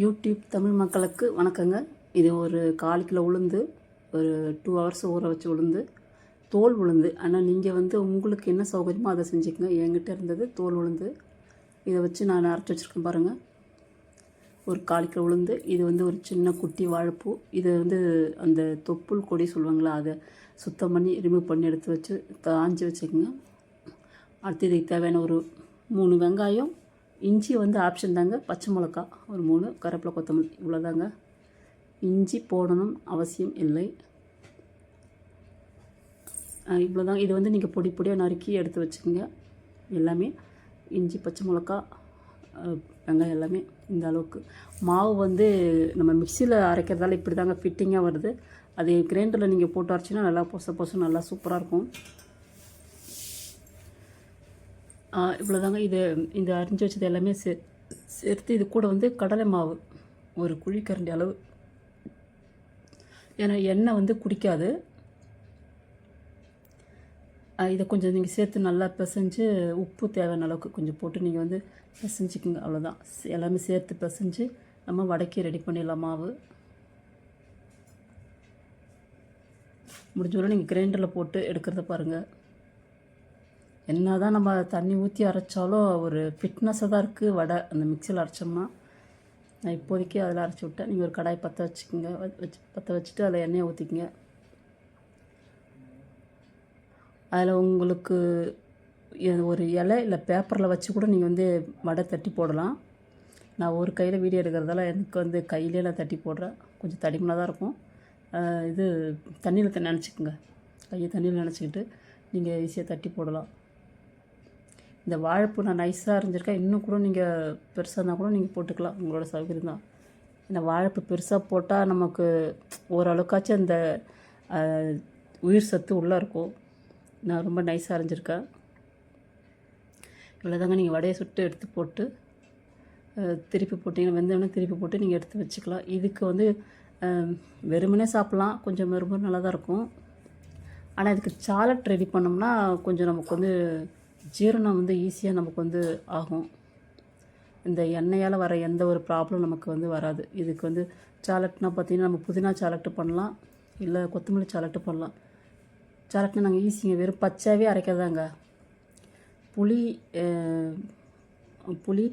YouTube Tamil மக்களுக்கு வணக்கங்க. இது ஒரு கால் கிலோ உளுந்து ஒரு டூ ஹவர்ஸ் ஊற வச்சு உளுந்து தோல் உளுந்து. ஆனால் நீங்கள் வந்து உங்களுக்கு என்ன சௌகரியமோ அதை செஞ்சுக்கங்க. என்கிட்ட இருந்தது தோல் உளுந்து. இதை வச்சு நான் அரைச்சி வச்சுருக்கேன் பாருங்கள் ஒரு கால் கிலோ உளுந்து இது வந்து ஒரு சின்ன குட்டி வாழைப்பூ. இதை வந்து அந்த தொப்புள் கொடி சொல்லுவாங்களா அதை சுத்தம் பண்ணி ரிமூவ் பண்ணி எடுத்து வச்சு தாஞ்சி வச்சுக்கோங்க. அடுத்து இதுக்கு தேவையான ஒரு மூணு வெங்காயம் இஞ்சி வந்து ஆப்ஷன் தாங்க. பச்சை மிளகா ஒரு மூணு. கருவேப்பிலை கொத்தமல்லி இவ்வளோதாங்க இஞ்சி போடணும் அவசியம் இல்லை. இவ்வளோதாங்க இது வந்து நீங்கள் பொடி பொடியாக நறுக்கி எடுத்து வச்சுக்கோங்க. எல்லாமே இஞ்சி பச்சை மிளகா வெங்காயம் எல்லாமே இந்த அளவுக்கு. மாவு வந்து நம்ம மிக்சியில் அரைக்கிறதால இப்படி தாங்க ஃபிட்டிங்காக வருது. அது கிரைண்டரில் நீங்கள் போட்டு அரைச்சின்னா நல்லா பொச பொசு நல்லா சூப்பராக இருக்கும். இவ்வளோதாங்க இது இந்த அரிஞ்சு வச்சது எல்லாமே சே சேர்த்து இது கூட வந்து கடலை மாவு ஒரு குழிக்கரண்டி அளவு. ஏன்னா எண்ணெய் வந்து குடிக்காது. இதை கொஞ்சம் நீங்கள் சேர்த்து நல்லா பிசைஞ்சு உப்பு தேவையான அளவுக்கு கொஞ்சம் போட்டு நீங்கள் வந்து பிசைஞ்சிக்கோங்க. அவ்வளோதான் எல்லாமே சேர்த்து பிசைஞ்சு நம்ம வடக்கி ரெடி பண்ணிடலாம் மாவு. முடிஞ்ச நீங்கள் கிரைண்டரில் போட்டு எடுக்கிறத பாருங்கள் என்ன தான் நம்ம தண்ணி ஊற்றி அரைச்சாலும் ஒரு ஃபிட்னஸாக தான் இருக்குது வடை அந்த மிக்சியில் அரைச்சோம்னா நான் இப்போதைக்கு அதில் அரைச்சி விட்டேன். நீங்கள் ஒரு கடாய் பற்ற வச்சுக்கோங்க. வச்சு பற்ற வச்சுட்டு அதில் எண்ணெயை ஊற்றிக்கிங்க அதில் உங்களுக்கு ஒரு இலை இல்லை பேப்பரில் வச்சு கூட நீங்கள் வந்து வடை தட்டி போடலாம். நான் ஒரு கையில் வீடியோ எடுக்கிறதால எனக்கு வந்து கையிலே நான் தட்டி போடுறேன். கொஞ்சம் தடிமனாக தான் இருக்கும். இது தண்ணியில் நினச்சிக்கோங்க. கையை தண்ணியில் நினச்சிக்கிட்டு நீங்கள் ஈஸியாக தட்டி போடலாம். இந்த வாழைப்பூ நான் நைஸாக அரைஞ்சிருக்கேன் இன்னும் கூட நீங்கள் பெருசாக இருந்தால் கூட நீங்கள் போட்டுக்கலாம். உங்களோட சௌகரியம் தான். இந்த வாழைப்பூ பெருசாக போட்டால் நமக்கு ஓரளவுக்காச்சும் அந்த உயிர் சத்து உள்ளே இருக்கும். நான் ரொம்ப நைஸாக அரைஞ்சிருக்கேன் இவ்வளோதாங்க நீங்கள் வடையை சுட்டு எடுத்து போட்டு திருப்பி போட்டிங்கன்னா வெந்தோடனே திருப்பி போட்டு நீங்கள் எடுத்து வச்சுக்கலாம். இதுக்கு வந்து வெறுமனே சாப்பிட்லாம். கொஞ்சம் வெறுமனே நல்லா தான் இருக்கும். ஆனால் இதுக்கு சாலட் ரெடி பண்ணோம்னா கொஞ்சம் நமக்கு வந்து ஜீரணம் வந்து ஈஸியாக நமக்கு வந்து ஆகும். இந்த எண்ணெயால் வர எந்த ஒரு ப்ராப்ளம் நமக்கு வந்து வராது. இதுக்கு வந்து சாலட்னா பார்த்திங்கன்னா நம்ம புதினா சாலட்டு பண்ணலாம். இல்லை கொத்தமல்லி சாலட்டு பண்ணலாம். சாலட்னா நாங்கள் ஈஸிங்க வெறும் பச்சாவே அரைக்கிறதாங்க. புளி புளி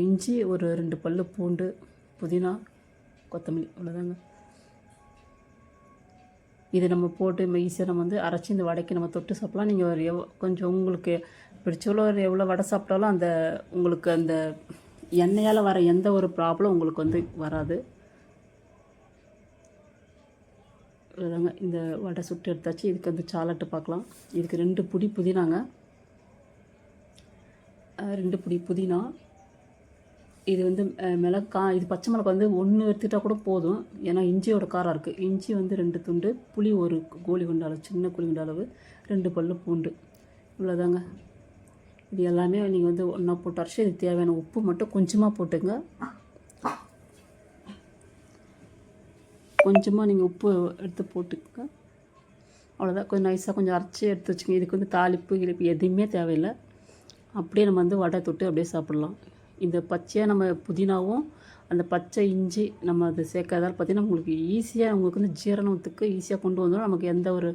இஞ்சி ஒரு ரெண்டு பல் பூண்டு புதினா கொத்தமல்லி. அவ்வளோதாங்க இது நம்ம போட்டு ஈஸியாக நம்ம வந்து அரைச்சி இந்த வடைக்கு நம்ம தொட்டு சாப்பிடலாம். நீங்கள் ஒரு எவ் கொஞ்சம் உங்களுக்கு பிடிச்சவளோ ஒரு எவ்வளோ வடை சாப்பிட்டாலும் அந்த உங்களுக்கு அந்த எண்ணெயால் வர எந்த ஒரு ப்ராப்ளம் உங்களுக்கு வந்து வராது. இதாங்க இந்த வடை சுட்டு எடுத்தாச்சு. இதுக்கு வந்து சாலட்டு பார்க்கலாம். இதுக்கு ரெண்டு புடி புதினாங்க. ரெண்டு புடி புதினா. இது வந்து மிளகா இது பச்சை மிளகா வந்து ஒன்று எடுத்துக்கிட்டால் கூட போதும். ஏன்னா இஞ்சியோட காரம் இருக்குது இஞ்சி வந்து ரெண்டு துண்டு புளி ஒரு கோழி குண்ட அளவு சின்ன கோழி குண்ட அளவு ரெண்டு பல்லு பூண்டு. இவ்வளோதாங்க இது எல்லாமே நீங்கள் வந்து ஒன்றா போட்டு அரைச்சி இதுக்கு தேவையான உப்பு மட்டும் கொஞ்சமாக போட்டுங்க. கொஞ்சமாக நீங்கள் உப்பு எடுத்து போட்டுக்கங்க. அவ்வளோதான் கொஞ்சம் நைஸாக கொஞ்சம் அரைச்சி எடுத்து வச்சுக்கோங்க. இதுக்கு வந்து தாளிப்பு கிளிப்பு எதுவுமே தேவையில்லை. அப்படியே நம்ம வந்து வடை தொட்டு அப்படியே சாப்பிட்லாம். இந்த பச்சையாக நம்ம புதினாவும் அந்த பச்சை இஞ்சி நம்ம அதை சேர்க்கறதால பார்த்திங்கன்னா உங்களுக்கு ஈஸியாக உங்களுக்கு வந்து ஜீரணத்துக்கு ஈஸியாக கொண்டு வந்தோம் நமக்கு எந்த ஒரு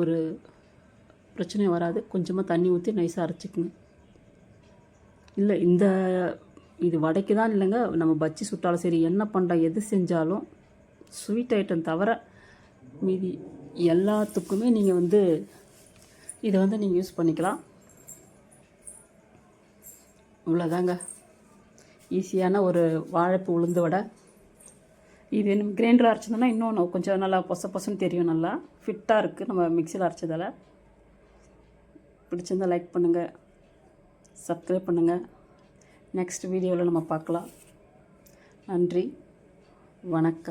ஒரு பிரச்சனையும் வராது. கொஞ்சமாக தண்ணி ஊற்றி நைஸாக அரைச்சிக்கணும் இல்லை இந்த இது வடைக்கு தான் இல்லைங்க. நம்ம பஜ்ஜி சுட்டாலும் சரி என்ன பண்ணுறோம் எது செஞ்சாலும் ஸ்வீட் ஐட்டம் தவிர மீதி எல்லாத்துக்குமே நீங்கள் வந்து இதை வந்து நீங்கள் யூஸ் பண்ணிக்கலாம். இவ்வளோதாங்க ஈஸியான ஒரு வாழைப்பு உளுந்து வடை. இது நம்ம கிரைண்டர் அரைச்சதுன்னா இன்னும் கொஞ்சம் நல்லா பொச பொசன்னு தெரியும் நல்லா. ஃபிட்டாக இருக்குது நம்ம மிக்சியில் அரைச்சதால். பிடிச்சிருந்தால் லைக் பண்ணுங்கள் சப்ஸ்கிரைப் பண்ணுங்கள் நெக்ஸ்ட் வீடியோவில் நம்ம பார்க்கலாம். நன்றி. வணக்கம்.